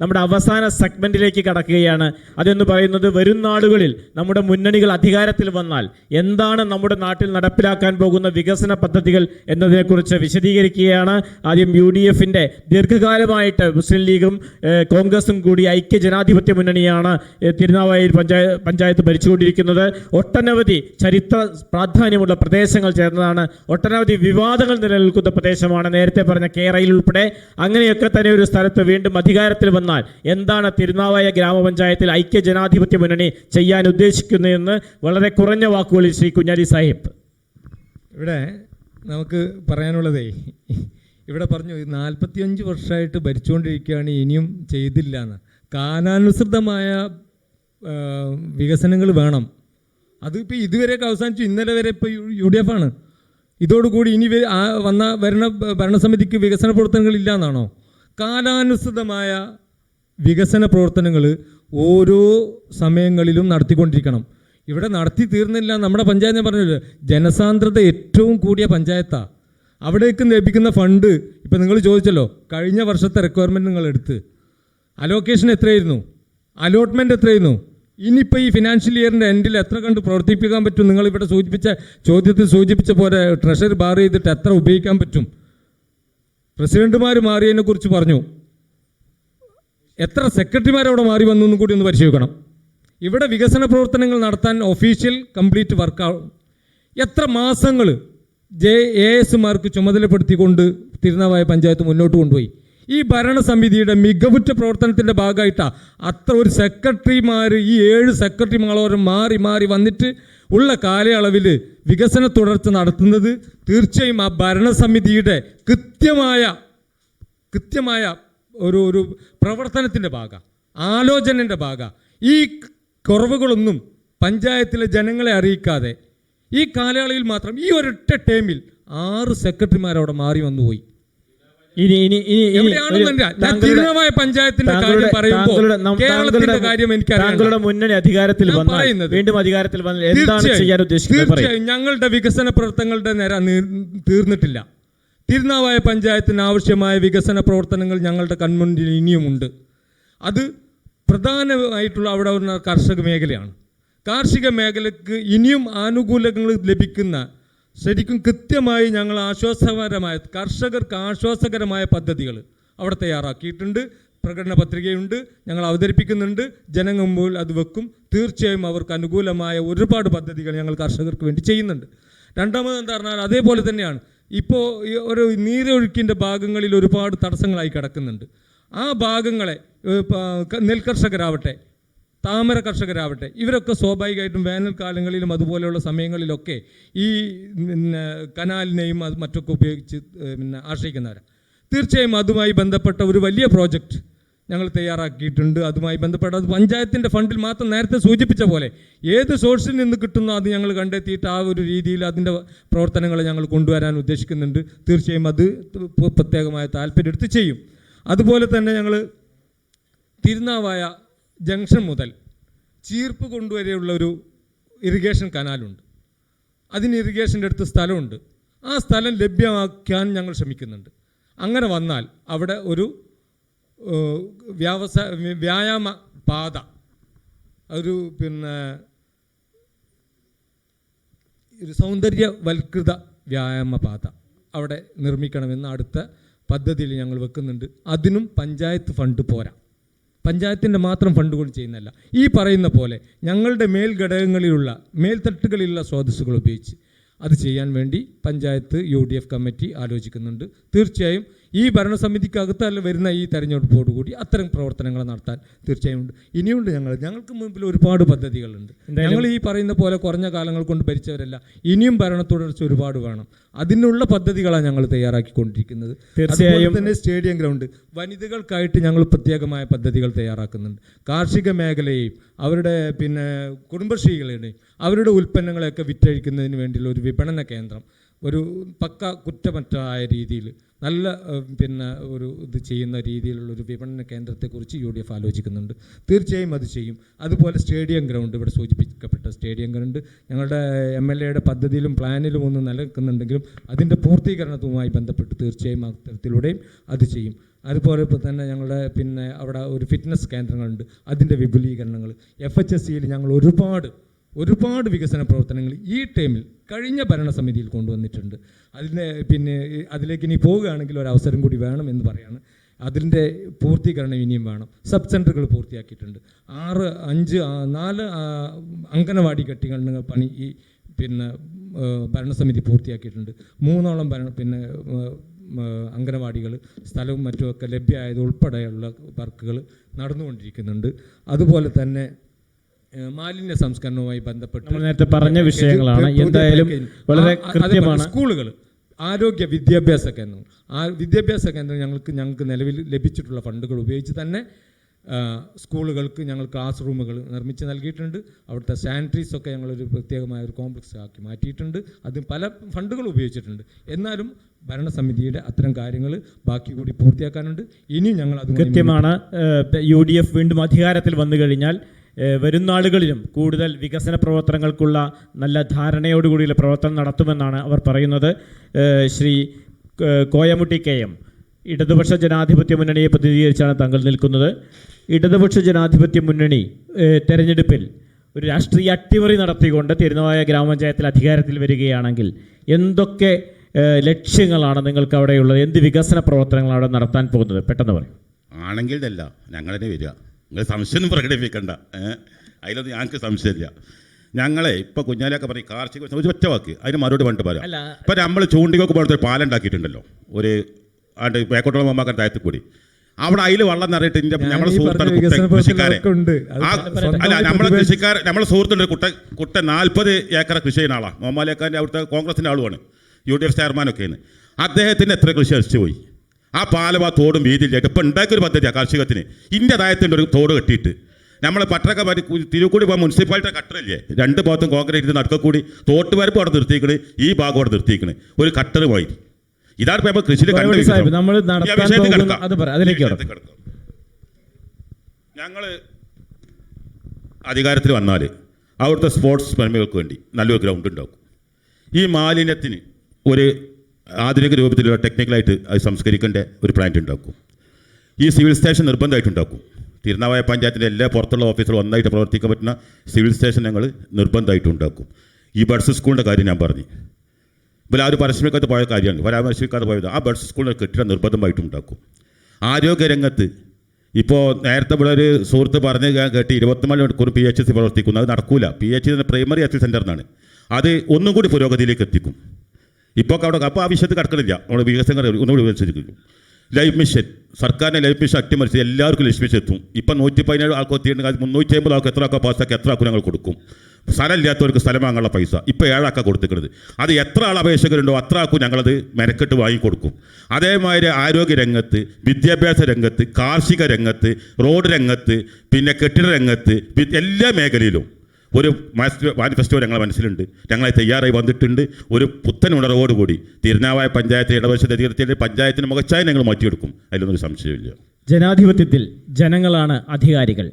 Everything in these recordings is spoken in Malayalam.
നമ്മുടെ അവസാന സെഗ്മെന്റിലേക്ക് കടക്കുകയാണ്. അതെന്ന് പറയുന്നത് വരും നാടുകളിൽ നമ്മുടെ മുന്നണികൾ അധികാരത്തിൽ വന്നാൽ എന്താണ് നമ്മുടെ നാട്ടിൽ നടപ്പിലാക്കാൻ പോകുന്ന വികസന പദ്ധതികൾ എന്നതിനെക്കുറിച്ച് വിശദീകരിക്കുകയാണ്. ആദ്യം യു ഡി എഫിന്റെ ദീർഘകാലമായിട്ട് മുസ്ലിം ലീഗും കോൺഗ്രസും കൂടി ഐക്യ ജനാധിപത്യ മുന്നണിയാണ് തിരുനാവായി പഞ്ചായത്ത് പഞ്ചായത്ത് ഭരിച്ചുകൊണ്ടിരിക്കുന്നത്. ഒട്ടനവധി ചരിത്ര പ്രാധാന്യമുള്ള പ്രദേശങ്ങൾ ചേർന്നതാണ്. ഒട്ടനവധി വിവാദങ്ങൾ നിലനിൽക്കുന്ന പ്രദേശമാണ് നേരത്തെ പറഞ്ഞ കേരളയിൽ ഉൾപ്പെടെ. അങ്ങനെയൊക്കെ തന്നെ ഒരു സ്ഥലത്ത് വീണ്ടും അധികാരത്തിൽ വന്നാൽ എന്താണ് തിരുനാവായ ഗ്രാമപഞ്ചായത്തിൽ ഐക്യ ജനാധിപത്യ മുന്നണി ചെയ്യാൻ ഉദ്ദേശിക്കുന്നതെന്ന് വളരെ കുറഞ്ഞ വാക്കുകളിൽ ശ്രീ കുഞ്ഞാലി സാഹിബ്. ഇവിടെ നമുക്ക് പറയാനുള്ളതേ ഇവിടെ പറഞ്ഞു നാൽപ്പത്തിയഞ്ച് വർഷമായിട്ട് ഭരിച്ചുകൊണ്ടിരിക്കുകയാണ് ഇനിയും ചെയ്തില്ല എന്ന്. കാലാനുസൃതമായ വികസനങ്ങൾ വേണം. അതിപ്പോൾ ഇതുവരെയൊക്കെ അവസാനിച്ചു ഇന്നലെ വരെ ഇപ്പോൾ യു ഡി എഫ് ആണ്. ഇതോടുകൂടി ഇനി വന്ന ഭരണ ഭരണസമിതിക്ക് വികസന പ്രവർത്തനങ്ങൾ ഇല്ല എന്നാണോ കാലാനുസൃതമായ വികസന പ്രവർത്തനങ്ങൾ ഓരോ സമയങ്ങളിലും നടത്തിക്കൊണ്ടിരിക്കണം. ഇവിടെ നടത്തി തീർന്നില്ല നമ്മുടെ പഞ്ചായത്ത് ഞാൻ പറഞ്ഞില്ല. ജനസാന്ദ്രത ഏറ്റവും കൂടിയ പഞ്ചായത്താണ് അവിടേക്ക് ലഭിക്കുന്ന ഫണ്ട് ഇപ്പം നിങ്ങൾ ചോദിച്ചല്ലോ കഴിഞ്ഞ വർഷത്തെ റിക്വയർമെന്റ് നിങ്ങൾ എടുത്ത്. അലോക്കേഷൻ എത്രയായിരുന്നു? അലോട്ട്മെന്റ് എത്രയായിരുന്നു? ഇനിയിപ്പോൾ ഈ ഫിനാൻഷ്യൽ ഇയറിന്റെ എൻഡിൽ എത്ര കണ്ട് പ്രവർത്തിപ്പിക്കാൻ പറ്റും? നിങ്ങൾ ഇവിടെ സൂചിപ്പിച്ച ചോദ്യത്തിൽ സൂചിപ്പിച്ച പോലെ ട്രഷറി ബാർ ചെയ്തിട്ട് എത്ര ഉപയോഗിക്കാൻ പറ്റും? പ്രസിഡന്റുമാർ മാറിയതിനെക്കുറിച്ച് പറഞ്ഞു. എത്ര സെക്രട്ടറിമാർ അവിടെ മാറി വന്നു കൂടി ഒന്ന് പരിശോധിക്കണം. ഇവിടെ വികസന പ്രവർത്തനങ്ങൾ നടത്താൻ ഒഫീഷ്യൽ കംപ്ലീറ്റ് വർക്ക് എത്ര മാസങ്ങൾ ജെ എ എസുമാർക്ക് ചുമതലപ്പെടുത്തിക്കൊണ്ട് തിരുനാവായ പഞ്ചായത്ത് മുന്നോട്ട് കൊണ്ടുപോയി. ഈ ഭരണസമിതിയുടെ മികവുറ്റ പ്രവർത്തനത്തിന്റെ ഭാഗമായിട്ടാണ് അത്ര ഒരു സെക്രട്ടറിമാർ ഈ ഏഴ് സെക്രട്ടറിമാരോരം മാറി മാറി വന്നിട്ട് ഉള്ള കാലയളവിൽ വികസന തുടർച്ച നടത്തുന്നത് തീർച്ചയായും ആ ഭരണസമിതിയുടെ കൃത്യമായ കൃത്യമായ ഒരു ഒരു പ്രവർത്തനത്തിന്റെ ഭാഗം ആലോചനന്റെ ഭാഗം. ഈ കുറവുകളൊന്നും പഞ്ചായത്തിലെ ജനങ്ങളെ അറിയിക്കാതെ ഈ കാലയളവിൽ മാത്രം ഈ ഒരൊറ്റ ടേമിൽ ആറ് സെക്രട്ടറിമാർ അവിടെ മാറി വന്നുപോയി ഇനി ഇനി ഇനി പഞ്ചായത്തിന്റെ കാര്യം പറയുമ്പോൾ കേരളത്തിന്റെ കാര്യം എനിക്കറിയാം താങ്കളുടെ മുന്നണി അധികാരത്തിൽ വന്നാൽ വീണ്ടും അധികാരത്തിൽ വന്നാൽ എന്താണ് ചെയ്യാൻ ഉദ്ദേശിക്കുന്നത്? തീർച്ചയായും ഞങ്ങളുടെ വികസന പ്രവർത്തനങ്ങളുടെ നേരം തീർന്നിട്ടില്ല. തിരുനാവായ പഞ്ചായത്തിന് ആവശ്യമായ വികസന പ്രവർത്തനങ്ങൾ ഞങ്ങളുടെ കൺമുന്നിൽ ഇനിയുമുണ്ട്. അത് പ്രധാനമായിട്ടുള്ള അവിടെ വരുന്ന കർഷക മേഖലയാണ്. കാർഷിക മേഖലയ്ക്ക് ഇനിയും ആനുകൂല്യങ്ങൾ ലഭിക്കുന്ന ശരിക്കും കൃത്യമായി ഞങ്ങൾ ആശ്വാസകരമായ കർഷകർക്ക് ആശ്വാസകരമായ പദ്ധതികൾ അവിടെ തയ്യാറാക്കിയിട്ടുണ്ട്. പ്രകടന പത്രികയുണ്ട് ഞങ്ങൾ അവതരിപ്പിക്കുന്നുണ്ട്. ജനങ്ങൾ മുമ്പിൽ അത് വെക്കും. തീർച്ചയായും അവർക്ക് അനുകൂലമായ ഒരുപാട് പദ്ധതികൾ ഞങ്ങൾ കർഷകർക്ക് വേണ്ടി ചെയ്യുന്നുണ്ട്. രണ്ടാമത് എന്താ പറഞ്ഞാൽ അതേപോലെ തന്നെയാണ്. ഇപ്പോൾ ഒരു നീരൊഴുക്കിന്റെ ഭാഗങ്ങളിൽ ഒരുപാട് തടസ്സങ്ങളായി കിടക്കുന്നുണ്ട്. ആ ഭാഗങ്ങളെ നെൽകർഷകരാവട്ടെ താമര കർഷകരാവട്ടെ ഇവരൊക്കെ സ്വാഭാവികമായിട്ടും വേനൽക്കാലങ്ങളിലും അതുപോലെയുള്ള സമയങ്ങളിലൊക്കെ ഈ പിന്നെ കനാലിനെയും അത് മറ്റൊക്കെ ഉപയോഗിച്ച് പിന്നെ ആശ്രയിക്കുന്നവരാണ് തീർച്ചയായും അതുമായി ബന്ധപ്പെട്ട ഒരു വലിയ പ്രോജക്റ്റ് ഞങ്ങൾ തയ്യാറാക്കിയിട്ടുണ്ട്. അതുമായി ബന്ധപ്പെട്ട അത് പഞ്ചായത്തിന്റെ ഫണ്ടിൽ മാത്രം നേരത്തെ സൂചിപ്പിച്ച പോലെ ഏത് സോഴ്സിൽ നിന്ന് കിട്ടുന്നോ അത് ഞങ്ങൾ കണ്ടെത്തിയിട്ട് ആ ഒരു രീതിയിൽ അതിന്റെ പ്രവർത്തനങ്ങൾ ഞങ്ങൾ കൊണ്ടുവരാൻ ഉദ്ദേശിക്കുന്നുണ്ട്. തീർച്ചയായും അത് പ്ര- പ്രത്യേകമായ താല്പര്യം എടുത്ത് ചെയ്യും. അതുപോലെ തന്നെ ഞങ്ങൾ തിരുനാവായ ജംഗ്ഷൻ മുതൽ ചീർപ്പ് കൊണ്ടുവരെയുള്ള ഒരു ഇറിഗേഷൻ കനാലുണ്ട്. അതിന് ഇറിഗേഷന്റെ അടുത്ത് സ്ഥലമുണ്ട്. ആ സ്ഥലം ലഭ്യമാക്കാൻ ഞങ്ങൾ ശ്രമിക്കുന്നുണ്ട്. അങ്ങനെ വന്നാൽ അവിടെ ഒരു വ്യാവസായ വ്യായാമ പാത. ഒരു പിന്നെ ഒരു സൗന്ദര്യവൽകൃത വ്യായാമ പാത അവിടെ നിർമ്മിക്കണമെന്ന് അടുത്ത പദ്ധതിയിൽ ഞങ്ങൾ വെക്കുന്നുണ്ട്. അതിനും പഞ്ചായത്ത് ഫണ്ട് പോരാ. പഞ്ചായത്തിന്റെ മാത്രം ഫണ്ട് കൊണ്ട് ചെയ്യുന്നതല്ല. ഈ പറയുന്ന പോലെ ഞങ്ങളുടെ മേൽഘടകങ്ങളിലുള്ള മേൽത്തട്ടുകളിലുള്ള സ്രോതസ്സുകൾ ഉപയോഗിച്ച് അത് ചെയ്യാൻ വേണ്ടി panchayat U D F committee ആലോചിക്കുന്നുണ്ട്. തീർച്ചയായും ഈ ഭരണസമിതിക്കകത്തല്ല വരുന്ന ഈ തെരഞ്ഞെടുപ്പോടുകൂടി അത്തരം പ്രവർത്തനങ്ങൾ നടത്താൻ തീർച്ചയായും ഉണ്ട് ഇനിയുണ്ട് ഞങ്ങൾ. ഞങ്ങൾക്ക് മുമ്പിൽ ഒരുപാട് പദ്ധതികളുണ്ട്. ഞങ്ങൾ ഈ പറയുന്ന പോലെ കുറഞ്ഞ കാലങ്ങൾ കൊണ്ട് ഭരിച്ചവരല്ല. ഇനിയും ഭരണ തുടർച്ച ഒരുപാട് വേണം അതിനുള്ള പദ്ധതികളാണ് ഞങ്ങൾ തയ്യാറാക്കിക്കൊണ്ടിരിക്കുന്നത്. തീർച്ചയായും. തന്നെ സ്റ്റേഡിയം ഗ്രൗണ്ട്. വനിതകൾക്കായിട്ട് ഞങ്ങൾ പ്രത്യേകമായ പദ്ധതികൾ തയ്യാറാക്കുന്നുണ്ട്. കാർഷിക മേഖലയെയും അവരുടെ പിന്നെ കുടുംബശ്രീകളെയും അവരുടെ ഉൽപ്പന്നങ്ങളെയൊക്കെ വിറ്റഴിക്കുന്നതിന് വേണ്ടിയുള്ള ഒരു വിപണന കേന്ദ്രം ഒരു പക്ക കുറ്റമറ്റായ രീതിയിൽ നല്ല പിന്നെ ഒരു ഇത് ചെയ്യുന്ന രീതിയിലുള്ള ഒരു വിപണന കേന്ദ്രത്തെക്കുറിച്ച് യു ഡി എഫ് ആലോചിക്കുന്നുണ്ട്. തീർച്ചയായും അത് ചെയ്യും. അതുപോലെ സ്റ്റേഡിയം ഗ്രൗണ്ട് ഇവിടെ സൂചിപ്പിക്കപ്പെട്ട സ്റ്റേഡിയം ഗ്രൗണ്ട്. ഞങ്ങളുടെ എം എൽ എയുടെ പദ്ധതിയിലും പ്ലാനിലും ഒന്നും നിലനിൽക്കുന്നുണ്ടെങ്കിലും അതിന്റെ പൂർത്തീകരണവുമായി ബന്ധപ്പെട്ട് തീർച്ചയായും അത്തരത്തിലൂടെയും അത് ചെയ്യും. അതുപോലെ ഇപ്പോൾ തന്നെ ഞങ്ങളുടെ പിന്നെ അവിടെ ഒരു ഫിറ്റ്നസ് കേന്ദ്രങ്ങളുണ്ട്. അതിന്റെ വിപുലീകരണങ്ങൾ. എഫ് എച്ച് എസ് സിയിൽ ഞങ്ങൾ ഒരുപാട് ഒരുപാട് വികസന പ്രവർത്തനങ്ങൾ ഈ ടൈമിൽ കഴിഞ്ഞ ഭരണസമിതിയിൽ കൊണ്ടുവന്നിട്ടുണ്ട്. അതിന്റെ പിന്നെ അതിലേക്ക് ഇനി പോവുകയാണെങ്കിൽ ഒരു അവസരം കൂടി വേണം എന്ന് പറയാണ്. അതിന്റെ പൂർത്തീകരണം ഇനിയും വേണം. സബ് സെന്ററുകൾ പൂർത്തിയാക്കിയിട്ടുണ്ട്. ആറ് അഞ്ച് നാല് അംഗനവാടി കെട്ടിടങ്ങൾ പണി ഈ പിന്നെ ഭരണസമിതി പൂർത്തിയാക്കിയിട്ടുണ്ട്. മൂന്നോളം ഭരണ പിന്നെ അംഗനവാടികൾ സ്ഥലവും മറ്റുമൊക്കെ ലഭ്യമായത് ഉൾപ്പെടെയുള്ള വർക്കുകൾ നടന്നുകൊണ്ടിരിക്കുന്നുണ്ട്. അതുപോലെ തന്നെ മാലിന്യ സംസ്കരണവുമായി ബന്ധപ്പെട്ട് നേരത്തെ പറഞ്ഞ വിഷയങ്ങളാണ്. എന്തായാലും വളരെ കൃത്യമാണ്. സ്കൂളുകൾ ആരോഗ്യ വിദ്യാഭ്യാസ കേന്ദ്രം. ആ വിദ്യാഭ്യാസ കേന്ദ്രം ഞങ്ങൾക്ക് ഞങ്ങൾക്ക് നിലവിൽ ലഭിച്ചിട്ടുള്ള ഫണ്ടുകൾ ഉപയോഗിച്ച് തന്നെ സ്കൂളുകൾക്ക് ഞങ്ങൾ ക്ലാസ് റൂമുകൾ നിർമ്മിച്ച് നൽകിയിട്ടുണ്ട്. അവിടുത്തെ സാനിറ്ററീസ് ഒക്കെ ഞങ്ങളൊരു പ്രത്യേകമായ ഒരു കോംപ്ലക്സ് ആക്കി മാറ്റിയിട്ടുണ്ട്. അത് പല ഫണ്ടുകൾ ഉപയോഗിച്ചിട്ടുണ്ട്. എന്നാലും ഭരണസമിതിയുടെ അത്തരം കാര്യങ്ങൾ ബാക്കി കൂടി പൂർത്തിയാക്കാനുണ്ട്. ഇനി ഞങ്ങൾ അത് കൃത്യമാണ്. യു ഡി എഫ് വീണ്ടും അധികാരത്തിൽ വന്നു കഴിഞ്ഞാൽ വരും നാളുകളിലും കൂടുതൽ വികസന പ്രവർത്തനങ്ങൾക്കുള്ള നല്ല ധാരണയോടുകൂടിയുള്ള പ്രവർത്തനം നടത്തുമെന്നാണ് അവർ പറയുന്നത്. Shri Koyamutty K M. ഇടതുപക്ഷ ജനാധിപത്യ മുന്നണിയെ പ്രതിനിധീകരിച്ചാണ് തങ്ങൾ നിൽക്കുന്നത്. ഇടതുപക്ഷ ജനാധിപത്യ മുന്നണി തെരഞ്ഞെടുപ്പിൽ ഒരു രാഷ്ട്രീയ അട്ടിമറി നടത്തിക്കൊണ്ട് തിരുനാവായ ഗ്രാമപഞ്ചായത്തിൽ അധികാരത്തിൽ വരികയാണെങ്കിൽ എന്തൊക്കെ ലക്ഷ്യങ്ങളാണ് നിങ്ങൾക്ക് അവിടെയുള്ളത്? എന്ത് വികസന പ്രവർത്തനങ്ങളാണ് അവിടെ നടത്താൻ പോകുന്നത്? പെട്ടെന്ന് പറയും. ആണെങ്കിൽ ഞങ്ങളെ വരിക. നിങ്ങൾ സംശയമൊന്നും പ്രകടിപ്പിക്കണ്ട ഏഹ് അതിലൊന്നും ഞങ്ങൾക്ക് സംശയമില്ല. ഞങ്ങളെ ഇപ്പൊ കുഞ്ഞാലൊക്കെ പറയും കാർഷിക ഒരു ഒറ്റ വാക്ക് അതിന് മറുപടി പണ്ട് പറയാം ഇപ്പൊ നമ്മൾ ചൂണ്ടിക്കൊക്കെ പോലത്തെ പാലം ഉണ്ടാക്കിയിട്ടുണ്ടല്ലോ. ഒരു ആണ്ട് പേക്കോട്ടുള്ള മമ്മാക്കാൻ താഴത്ത് കൂടി. അവിടെ അതിൽ വെള്ളം നിറയിട്ട് ഈ സുഹൃത്താണ് കൃഷിക്കാരെ അല്ല നമ്മളെ കൃഷിക്കാർ നമ്മളെ സുഹൃത്തുണ്ട് കുട്ട കുട്ട നാൽപ്പത് ഏക്കർ കൃഷി ചെയ്യുന്ന ആളാണ് മോമാലേക്കാന്റെ അവിടുത്തെ കോൺഗ്രസിന്റെ ആളുമാണ്. യു ഡി എഫ് ചെയർമാനൊക്കെയാണ്. അദ്ദേഹത്തിന്റെ എത്ര കൃഷി നശിച്ചു പോയി? ആ പാലം ആ തോടും വീതിയില്ലായിട്ട് ഇപ്പം ഉണ്ടാക്കിയൊരു പദ്ധതിയാണ് കാർഷികത്തിന്. ഇന്റെ ദായത്തിന്റെ ഒരു തോട് കെട്ടിയിട്ട്. നമ്മൾ പട്ടറക്ക തിരുക്കൂടി പോകാൻ മുനിസിപ്പാലിറ്റി കട്ടറില്ലേ? രണ്ട് ഭാഗത്തും കോൺക്രീറ്റ് ഇത് കൂടി. തോട്ട് വരപ്പ് അവിടെ നിർത്തിക്കണ് ഈ ഭാഗം അവിടെ നിർത്തിക്കണ് ഒരു കട്ടർ പോയി. ഇതാണ് ഇപ്പം നമ്മൾ കൃഷിയിൽ കണ്ട ഞങ്ങൾ അധികാരത്തിൽ വന്നാൽ അവിടുത്തെ സ്പോർട്സ് പ്രേമികൾക്ക് വേണ്ടി നല്ലൊരു ഗ്രൗണ്ട് ഉണ്ടാക്കും. ഈ മാലിന്യത്തിന് ഒരു ആധുനിക രൂപത്തിലുള്ള ടെക്നിക്കലായിട്ട് അത് സംസ്കരിക്കേണ്ട ഒരു പ്ലാന്റ് ഉണ്ടാക്കും. ഈ സിവിൽ സ്റ്റേഷൻ നിർബന്ധമായിട്ട് ഉണ്ടാക്കും. തിരുനാവായ പഞ്ചായത്തിന്റെ എല്ലാ പുറത്തുള്ള ഓഫീസുകളും ഒന്നായിട്ട് പ്രവർത്തിക്കാൻ പറ്റുന്ന സിവിൽ സ്റ്റേഷൻ ഞങ്ങൾ നിർബന്ധമായിട്ട് ഉണ്ടാക്കും. ഈ ബഡ്സ് സ്കൂളിന്റെ കാര്യം ഞാൻ പറഞ്ഞു. ഇപ്പോൾ ആ ഒരു പരസ്യമിക്കാത്ത പോയ കാര്യമാണ്. പരാമർശിക്കാതെ പോയത്. ആ ബഡ്സ് സ്കൂളിന്റെ കെട്ടിടം നിർബന്ധമായിട്ടും ഉണ്ടാക്കും. ആരോഗ്യരംഗത്ത് ഇപ്പോൾ നേരത്തെ ഇവിടെ ഒരു സുഹൃത്ത് പറഞ്ഞ് ഞാൻ കേട്ട് ഇരുപത്തിനാല് മണിക്കൂർ പി എച്ച് സി പ്രവർത്തിക്കുന്നു. അത് നടക്കൂല. P H C primary health സെന്ററിനാണ് അത് ഒന്നും കൂടി പുരോഗതിയിലേക്ക് എത്തിക്കും. ഇപ്പോൾ അവിടെ അപ്പോൾ ആ വിഷയത്തിൽ കിടക്കണില്ല. നമ്മുടെ വികസനം ഒന്നുകൂടി വികസിച്ചിരിക്കുന്നു ലൈഫ് മിഷൻ സർക്കാരിന്റെ ലൈഫ് മിഷൻ അട്ടിമറിച്ച് എല്ലാവർക്കും ലൈഫ് മിഷൻ എത്തും. ഇപ്പം നൂറ്റി പതിനേഴ് ആൾക്ക് എത്തിയിട്ടുണ്ടെങ്കിൽ മുന്നൂറ്റി അമ്പത് ആൾക്ക് എത്ര ആൾക്കോ പാസ്സാക്കി എത്ര ആൾക്കും ഞങ്ങൾ കൊടുക്കും. സ്ഥലമില്ലാത്തവർക്ക് സ്ഥലം വാങ്ങാനുള്ള പൈസ. ഇപ്പോൾ ഏഴാക്ക കൊടുത്തിക്കുന്നത് അത് എത്ര ആൾ അപേക്ഷകരുണ്ടോ അത്ര ആൾക്കും ഞങ്ങളത് മെനക്കെട്ട് വാങ്ങിക്കൊടുക്കും അതേമാതിരി ആരോഗ്യ രംഗത്ത് വിദ്യാഭ്യാസ രംഗത്ത് കാർഷിക രംഗത്ത് റോഡ് രംഗത്ത് പിന്നെ കെട്ടിട രംഗത്ത് എല്ലാ മേഖലയിലും ഒരു മാനിഫെസ്റ്റോ ഞങ്ങളെ മനസ്സിലുണ്ട്. ഞങ്ങളെ തയ്യാറായി വന്നിട്ടുണ്ട്. ഒരു പുത്തൻ ഉണർവോടുകൂടി തിരുനാവായ പഞ്ചായത്ത് ഇടവശത്തെ തീർച്ചയായിട്ടും പഞ്ചായത്തിന് മുഖച്ചായ ഞങ്ങൾ മാറ്റിയെടുക്കും. അതിലൊന്നും സംശയമില്ല ജനാധിപത്യത്തിൽ ജനങ്ങളാണ് അധികാരികൾ.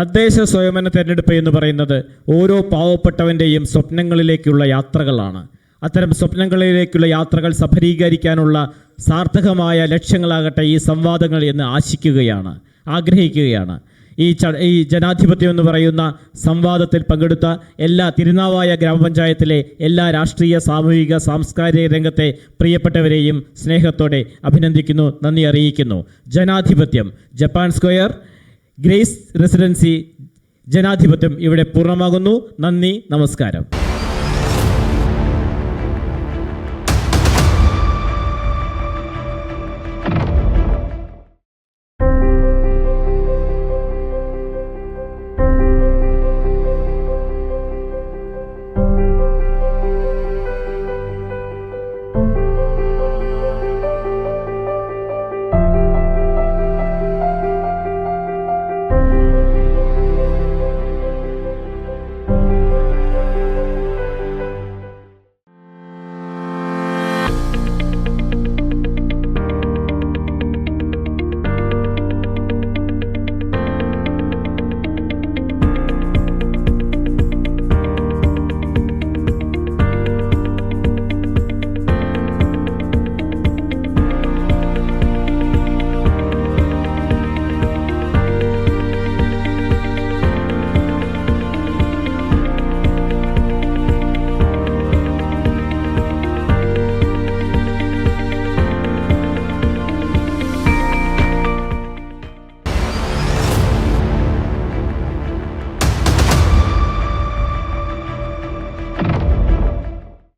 തദ്ദേശ സ്വയംഭരണ തെരഞ്ഞെടുപ്പ് എന്ന് പറയുന്നത് ഓരോ പാവപ്പെട്ടവന്റെയും സ്വപ്നങ്ങളിലേക്കുള്ള യാത്രകളാണ്. അത്തരം സ്വപ്നങ്ങളിലേക്കുള്ള യാത്രകൾ സഫലീകരിക്കാനുള്ള സാർത്ഥകമായ ലക്ഷ്യങ്ങളാകട്ടെ ഈ സംവാദങ്ങൾ എന്ന് ആശിക്കുകയാണ് ആഗ്രഹിക്കുകയാണ്. ഈ ഈ ജനാധിപത്യം എന്ന് പറയുന്ന സംവാദത്തിൽ പങ്കെടുത്ത എല്ലാ തിരുനാവായ ഗ്രാമപഞ്ചായത്തിലെ എല്ലാ രാഷ്ട്രീയ സാമൂഹിക സാംസ്കാരിക രംഗത്തെ പ്രിയപ്പെട്ടവരെയും സ്നേഹത്തോടെ അഭിനന്ദിക്കുന്നു നന്ദി അറിയിക്കുന്നു. ജനാധിപത്യം ജപ്പാൻ സ്ക്വയർ ഗ്രേസ് റെസിഡൻസി ജനാധിപത്യം ഇവിടെ പൂർണമാകുന്നു. നന്ദി നമസ്കാരം.